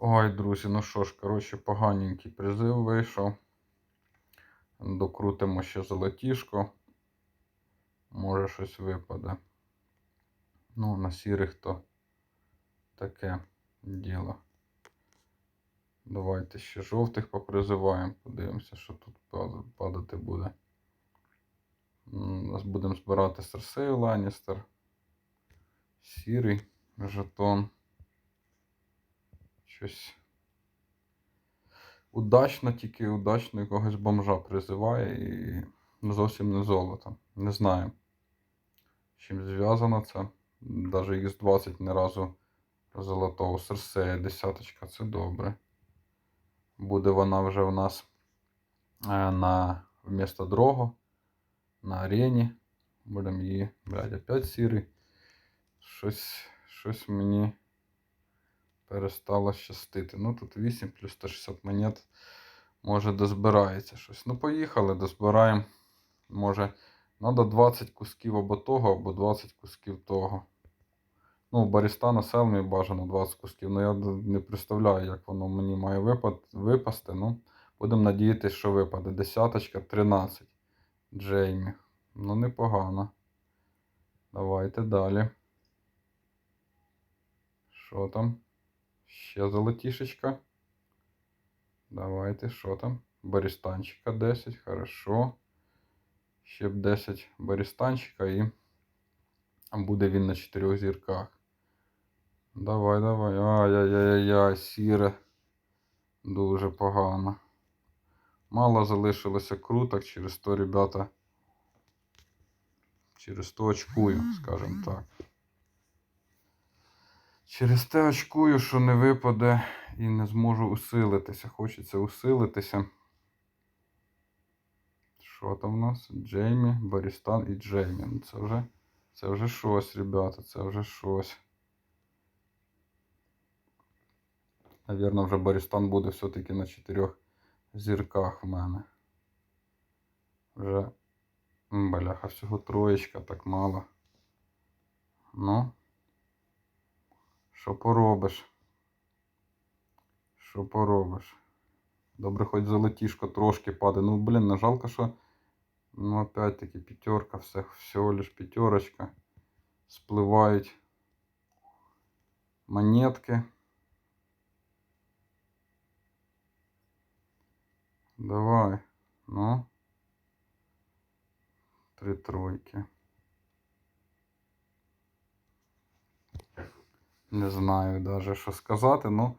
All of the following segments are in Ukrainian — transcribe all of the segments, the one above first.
Ой, друзі, ну що ж, коротше, поганенький призив вийшов. Докрутимо ще золотішко. Може щось випаде. Ну, на сірих то таке діло. Давайте ще жовтих попризиваємо. Подивимося, що тут падати буде. Нас будемо збирати Серсею Ланністер. Сірий жетон. Щось. Удачно, тільки удачно якогось бомжа призиває і зовсім не золото. Не знаю. з Чим зв'язано це. Даже X20 не разу золотого. Серсея десяточка, це добре. Буде вона вже в нас е, на вмісто дрого на арені. Будемо її, блядь, опять сірий. Щось, щось мені перестало щастити. Ну тут 8 плюс 160 монет. Може дозбирається щось. Ну, поїхали, дозбираємо. Може, треба 20 кусків або того, або 20 кусків того. Ну, Барістана Селмі бажано 20 кусків. Ну я не представляю, як воно мені має випад, випасти. Ну, будемо надіятися, що випаде. Десяточка, 13. Джеймі. Ну, непогано. Давайте далі. Що там? Ще золотішечка. Давайте, що там? Барістанчика 10, хорошо. Ще б 10 барістанчика і буде він на 4 зірках. Давай, давай. Ай-яй-яй-яй, сіре. Дуже погано. Мало залишилося круток, через то, ребята. Через то очкую, скажімо так. Через те очкую, що не випаде і не зможу усилитися. Хочеться усилитися. Що там у нас? Джеймі, Барістан і Джеймі. Ну це вже, це вже щось, ребята, це вже щось. Навірно, вже Барістан буде все-таки на чотирьох зірках в мене. Вже. Бляха, всього троєчка, так мало. Ну. Що поробиш? Що поробиш? Добре, хоч золотішко трошки падає. Ну, блін, не жалко, що. Ну, опять-таки, п'ятерка, все, всього лиш п'ятерочка. Спливають монетки. Давай. Ну. Три тройки. Не знаю даже, що сказати. Ну,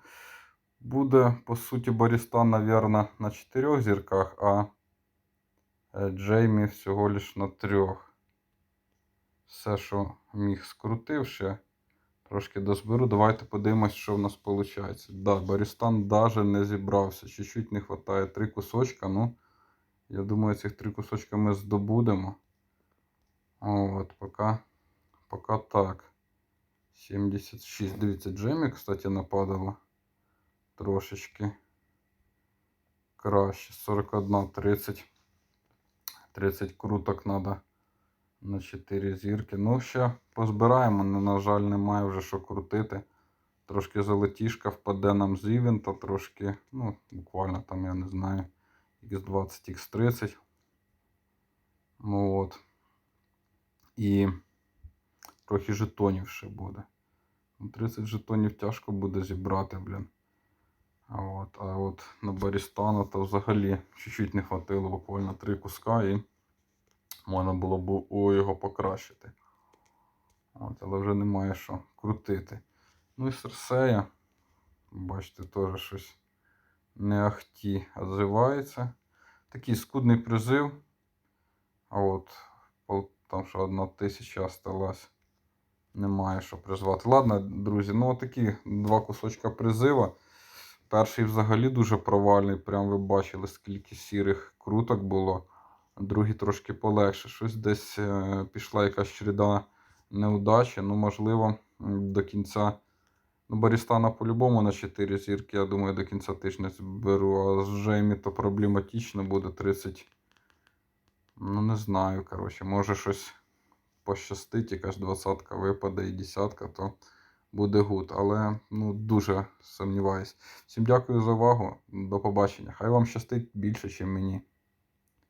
буде, по суті, Барістан, навірно, на чотирьох зірках, а е, Джеймі всього лиш на трьох. Все, що міг скрутив ще. Трошки дозберу. Давайте подивимось, що в нас виходить. Да, Барістан даже не зібрався. Чуть-чуть не вистачає. Три кусочка. Ну, я думаю, цих три кусочка ми здобудемо. От, поки, поки так. 76. Дивіться, Джемі, кстати, нападало трошечки краще. 41, 30. 30 круток треба на 4 зірки. Ну, ще позбираємо, але, на жаль, немає вже що крутити. Трошки золотішка впаде нам з івента, трошки, ну, буквально там, я не знаю, X20, X30. Ну от. І трохи жетонів ще буде. Ну, 30 жетонів тяжко буде зібрати, блін. А от, а от на Барістана то взагалі чуть-чуть не хватило, буквально три куска і можна було б його покращити. От, але вже немає що крутити. Ну і Серсея, бачите, теж щось не ахті отзивається. Такий скудний призив. А от там що одна тисяча осталась. Немає що призвати. Ладно, друзі, ну такі два кусочка призива. Перший взагалі дуже провальний. Прям ви бачили, скільки сірих круток було. Другий трошки полегше. Щось десь е, пішла якась череда неудачі. Ну, можливо, до кінця. Ну, Барістана по-любому на 4 зірки, я думаю, до кінця тижня зберу. А з Джеймі то проблематично буде 30. Ну, не знаю, коротше, може щось пощастить, якась двадцятка випаде і десятка, то буде гуд. Але ну, дуже сумніваюсь. Всім дякую за увагу. До побачення. Хай вам щастить більше, ніж мені.